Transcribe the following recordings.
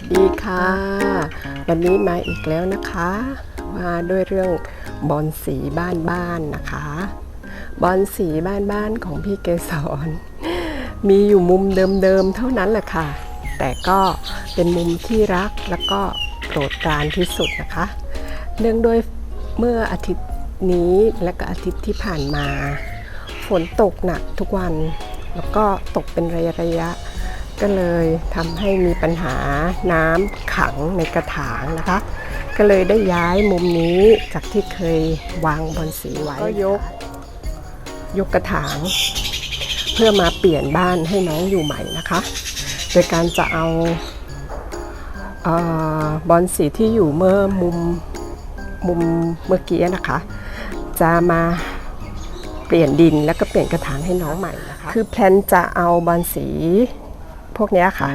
สดีค่ะ วันนี้มาอีกแล้วนะคะ มาด้วยเรื่องบอลสีบ้านบ้านนะคะ บอลสีบ้านบ้านของพี่เกสรมีอยู่มุมเดิมๆเท่านั้นแหละค่ะ แต่ก็เป็นมุมที่รักแล้วก็โปรดปรานที่สุดนะคะ เนื่องด้วยเมื่ออาทิตย์นี้และก็อาทิตย์ที่ผ่านมา ฝนตกหนักทุกวัน แล้วก็ตกเป็นระยะระยะ ก็เลยทำให้มีปัญหาน้ำขังในกระถางนะคะ ก็เลยได้ย้ายมุมนี้จากที่เคยวางบอลสีไว้ก็ยก ยกกระถาง เพื่อมาเปลี่ยนบ้านให้น้องอยู่ใหม่นะคะ โดยการจะเอาเออบอลสีที่อยู่เมื่อมุมมุมเมื่อกี้นะคะ จะมาเปลี่ยนดินแล้วก็เปลี่ยนกระถางให้น้องใหม่นะคะ คือแพลนจะเอาบอลสี พวกนี้ค่ะ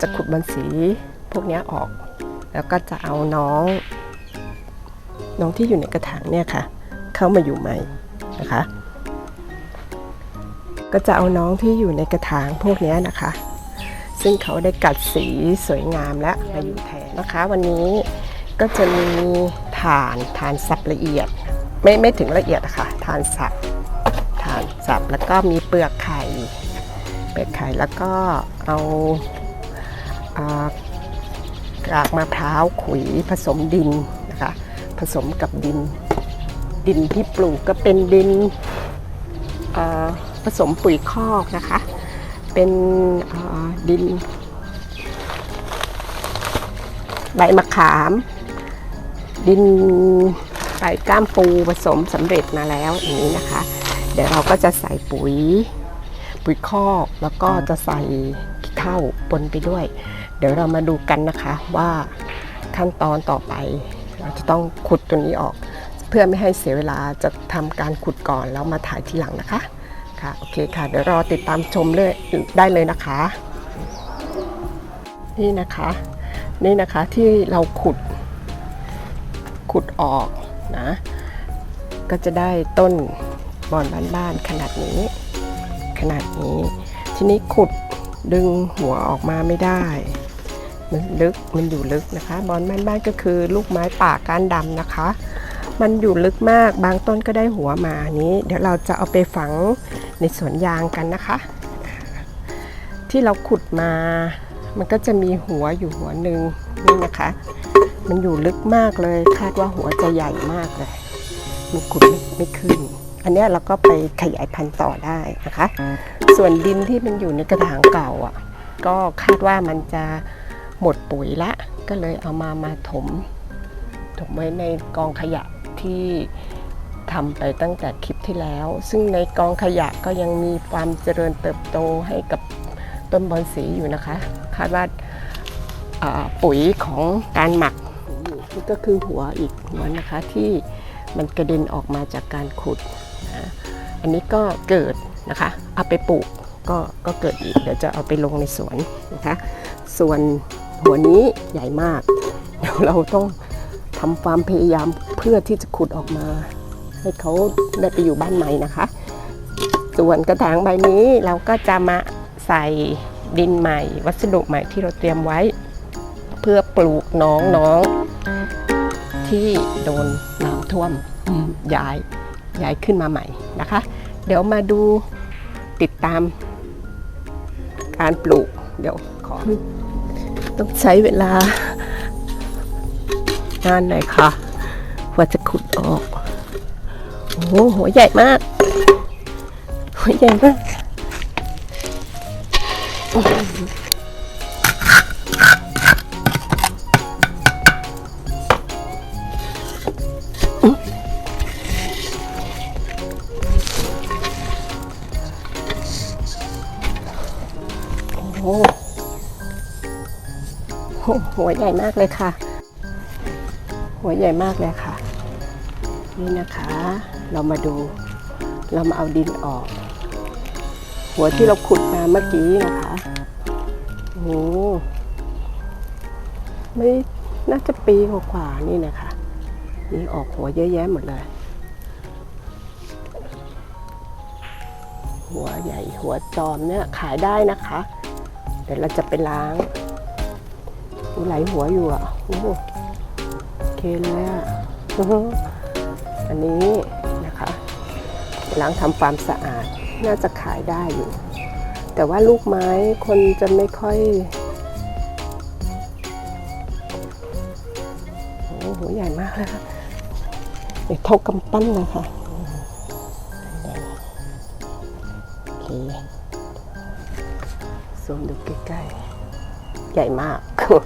จะขุดบอลสีพวกนี้ออก แล้วก็จะเอาน้อง น้องที่อยู่ในกระถางเนี่ยค่ะ เข้ามาอยู่ใหม่นะคะ ก็จะเอาน้องที่อยู่ในกระถางพวกนี้นะคะ ซึ่งเขาได้กัดสีสวยงามและมาอยู่แทนนะคะ วันนี้ก็จะมีถ่านถ่านสับละเอียด ไม่ไม่ถึงละเอียดะค่ะถ่านสับถ่านสับแล้วก็มีเปลือกไข่ เปลือกไข่แล้วก็เอาอากากมะพร้าวขุยผสมดินนะคะผสมกับดิน ดินที่ปลูกก็เป็นดินผสมปุ๋ยคอกนะคะ เป็นดิน ใบมะขาม ดินใส่ก้ามปูผสมสำเร็จมาแล้วอย่างนี้นะคะ เดี๋ยวเราก็จะใส่ปุ๋ย ยคอกแล้วก็จะใส่ขี้เถ้าปนไปด้วย เดี๋ยวเรามาดูกันนะคะว่าขั้นตอนต่อไป เราจะต้องขุดตัวนี้ออก เพื่อไม่ให้เสียเวลาจะทำการขุดก่อนแล้วมาถ่ายทีหลังนะคะค่ะโอเคค่ะ เดี๋ยวรอติดตามชมเลยได้เลยนะคะ นี่นะคะ นี่นะคะที่เราขุด ขุดออกนะ ก็จะได้ต้นบอนบ้านๆขนาดนี้ ขนาดนี้ ทีนี้ขุดดึงหัวออกมาไม่ได้ มันลึกมันอยู่ลึกนะคะ บอนบ้านก็คือลูกไม้ป่าก้านดำนะคะ มันอยู่ลึกมากบางต้นก็ได้หัวมานี้ เดี๋ยวเราจะเอาไปฝังในสวนยางกันนะคะ ที่เราขุดมา มันก็จะมีหัวอยู่หัวหนึ่งนี่นะคะ มันอยู่ลึกมากเลยคาดว่าหัวจะใหญ่มากเลยมันขุดไม่ขึ้น อันนี้เราก็ไปขยายพันธุ์ต่อได้นะคะ ส่วนดินที่มันอยู่ในกระถางเก่าอะก็คาดว่ามันจะหมดปุ๋ยละ ก็เลยเอามามาถม ถมไว้ในกองขยะที่ทำไปตั้งแต่คลิปที่แล้ว ซึ่งในกองขยะก็ยังมีความเจริญเติบโตให้กับต้นบอนสีอยู่นะคะ คาดว่าาปุ๋ยของการหมักนี่ก็คือหัวอีกหัวนะคะที่มันกระเด็นออกมาจากการขุด อันนี้ก็เกิดนะคะ เอาไปปลูกก็ก็เกิดอีก เดี๋ยวจะเอาไปลงในสวนนะคะ ส่วนหัวนี้ใหญ่มาก เดี๋ยวเราต้องทำความพยายามเพื่อที่จะขุดออกมา ให้เขาได้ไปอยู่บ้านใหม่นะคะ ส่วนกระถางใบนี้เราก็จะมาใส่ดินใหม่ วัสดุใหม่ที่เราเตรียมไว้ เพื่อปลูกน้องน้องที่โดนน้ำท่วมย้าย ย้ายขึ้นมาใหม่นะคะ เดี๋ยวมาดูติดตาม การปลูกเดี๋ยวขอต้องใช้เวลานานหน่อยค่ะกว่าจะขุดออก โอ้โหหัวใหญ่มาก หัวใหญ่มาก หัวใหญ่มากเลยค่ะ หัวใหญ่มากเลยค่ะ นี่นะคะ เรามาดู เรามาเอาดินออก หัวที่เราขุดมาเมื่อกี้นะคะโอ้โหไม่น่าจะปีกว่าๆนี่นะคะ นี่ออกหัวเยอะแยะหมดเลย หัวใหญ่หัวจอมเนี่ยขายได้นะคะ เดี๋ยวเราจะไปล้าง มีไหลหัวอยู่อะโอ้โหโอเคเลยอะอันนี้นะคะล้างทำความสะอาดน่าจะขายได้อยู่ แต่ว่าลูกไม้คนจะไม่ค่อยโอ้โหหัวใหญ่มากเลยค่ะเด็กเท่ากำปั้นเลยค่ะโอเคซูมดูใกล้ๆ ใหญ่มากค่ะ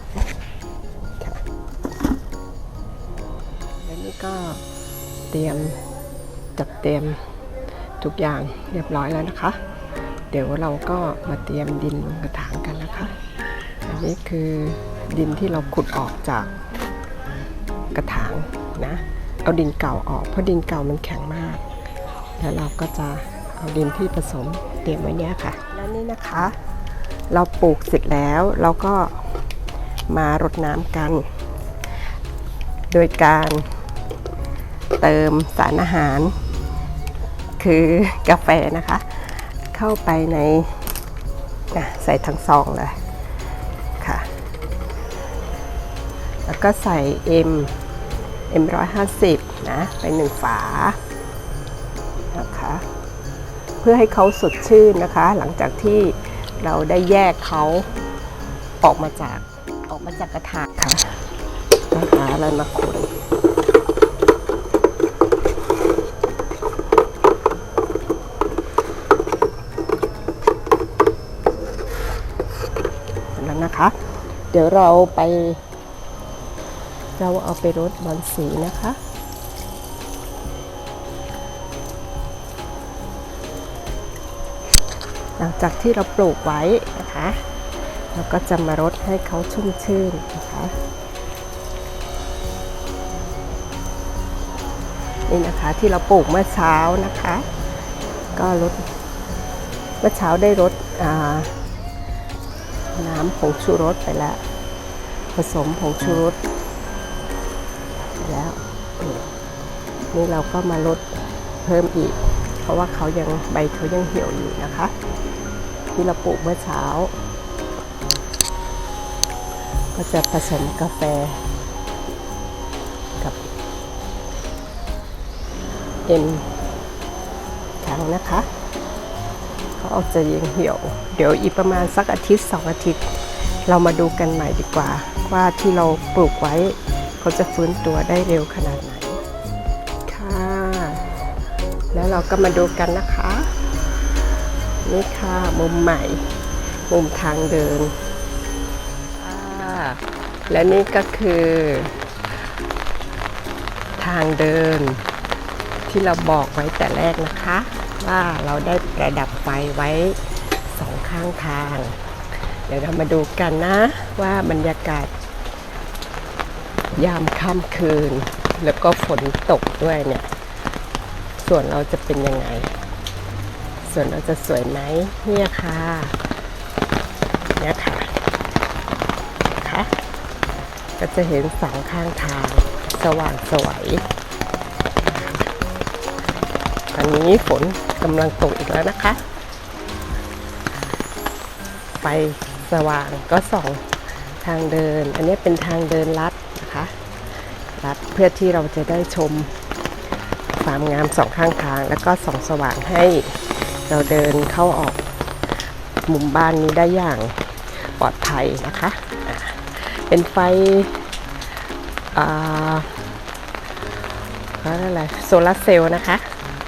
แล้วนี่ก็เตรียมจัดเตรียมทุกอย่างเรียบร้อยแล้วนะคะ เดี๋ยวเราก็มาเตรียมดินลงกระถางกันนะคะ อันนี้คือดินที่เราขุดออกจากกระถางนะ เอาดินเก่าออกเพราะดินเก่ามันแข็งมาก แล้วเราก็จะเอาดินที่ผสมเตรียมไว้เนี้ยค่ะ แล้วนี่นะคะ เราปลูกเสร็จแล้วเราก็มารดน้ำกัน โดยการเติมสารอาหาร คือกาแฟนะคะ เข้าไปในใส่ทั้งซองเลยค่ะ แล้วก็ใส่ M M 150 นะไปหนึ่งฝานะคะ เพื่อให้เขาสดชื่นนะคะ หลังจากที่ เราได้แยกเขาออกมาจากออกมาจากกระถางค่ะก็หาอะไรมาคนแล้วนะคะ เดี๋ยวเราไป เราเอาไปรดบอลสีนะคะ ลังจากที่เราปลูกไว้นะคะเราก็จะมารดให้เขาชุ่มชื่นนะคะนี่นะคะที่เราปลูกเมื่อเช้านะคะ ก็รดเมื่อเช้าได้รดน้ำผงชูรสไปแล้ว ผสมผงชูรสไปแล้วนี่นี่เราก็มาลดเพิ่มอีก เพราะว่าเขายังใบเขายังเหี่ยวอยู่นะคะ ที่เราปลูกเมื่อเช้า ก็จะผสมกาแฟ กับเอ็มครั้งนะคะเขาออกจะยังเหี่ยว เดี๋ยวอีกประมาณสักอาทิตย์สองอาทิตย์ เรามาดูกันใหม่ดีกว่า ว่าที่เราปลูกไว้เขาจะฟื้นตัวได้เร็วขนาดไหนค่ะ แล้วเราก็มาดูกันนะคะ นี่ค่ะมุมใหม่ มุมทางเดินค่ะและนี่ก็คือ ทางเดิน ที่เราบอกไว้แต่แรกนะคะ ว่าเราได้ประดับไฟไว้สองข้างทาง เดี๋ยวเรามาดูกันนะว่าบรรยากาศ ยามค่ำคืน แล้วก็ฝนตกด้วยเนี่ย ส่วนเราจะเป็นยังไง ส่วนเราจะสวยไหมเนี่ยค่ะเนี่ยค่ะค่ะก็จะเห็นสองข้างทางสว่างสวยตอนนี้ฝนกำลังตกอีกแล้วนะคะไฟสว่างก็ส่องทางเดิน อันนี้เป็นทางเดินลัดนะคะลัดเพื่อที่เราจะได้ชมความงามสองข้างทาง แล้วก็ส่องสว่างให้ เราเดินเข้าออกมุมบ้านนี้ได้อย่างปลอดภัยนะคะ เป็นไฟอ่าเขาเรียกอะไรโซลาร์เซลล์นะคะ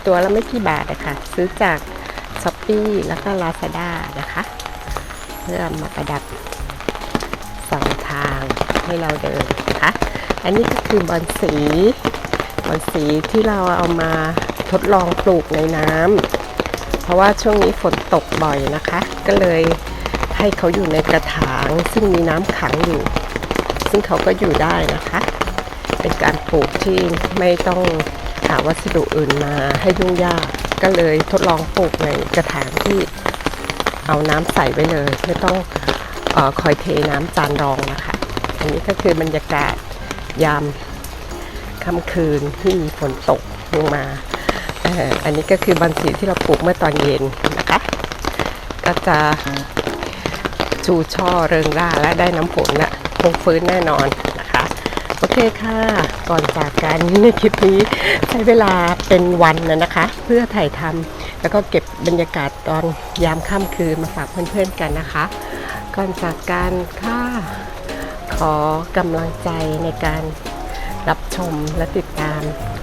ตัวละไม่กี่บาทนะคะซื้อจากช้อปปี้แล้วก็ลาซาด้านะคะ เพื่อมาประดับสองทางให้เราเดินนะคะ อันนี้ก็คือบอนสีบอนสีที่เราเอามาทดลองปลูกในน้ำ เพราะว่าช่วงนี้ฝนตกบ่อยนะคะ ก็เลยให้เขาอยู่ในกระถาง ซึ่งมีน้ำขังอยู่ ซึ่งเขาก็อยู่ได้นะคะ เป็นการปลูกที่ไม่ต้องหาวัสดุอื่นมาให้ยุ่งยาก ก็เลยทดลองปลูกในกระถางที่เอาน้ำใส่ไว้เลย ไม่ต้องออคอยเทน้ำจานรองนะคะ อันนี้ก็คือบรรยากาศยามค่ำคืนที่มีฝนตกลงมา อันนี้ก็คือบันสีที่เราปลูกเมื่อตอนเย็นนะคะ ก็จะชูช่อเริงร่าและได้น้ำฝนนะโหงฟื้นแน่นอนนะคะ โอเคค่ะ ก่อนจากกันในคลิปนี้ใช้เวลาเป็นวันนะนะคะ เพื่อถ่ายทำแล้วก็เก็บบรรยากาศตอนยามค่ำคืนมาฝากเพื่อนๆกันนะคะ ก่อนจากกันค่ะขอกำลังใจในการรับชมและติดตาม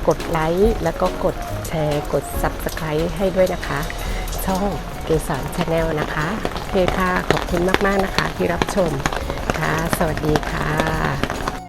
กดไลค์แล้วก็กด ชร์ กด Subscribe ให้ด้วยนะคะ ช่องเกสรชาแนลนะคะโอเคค่ะ ขอบคุณมาก ๆ นะคะที่รับชมค่ะ สวัสดีค่ะ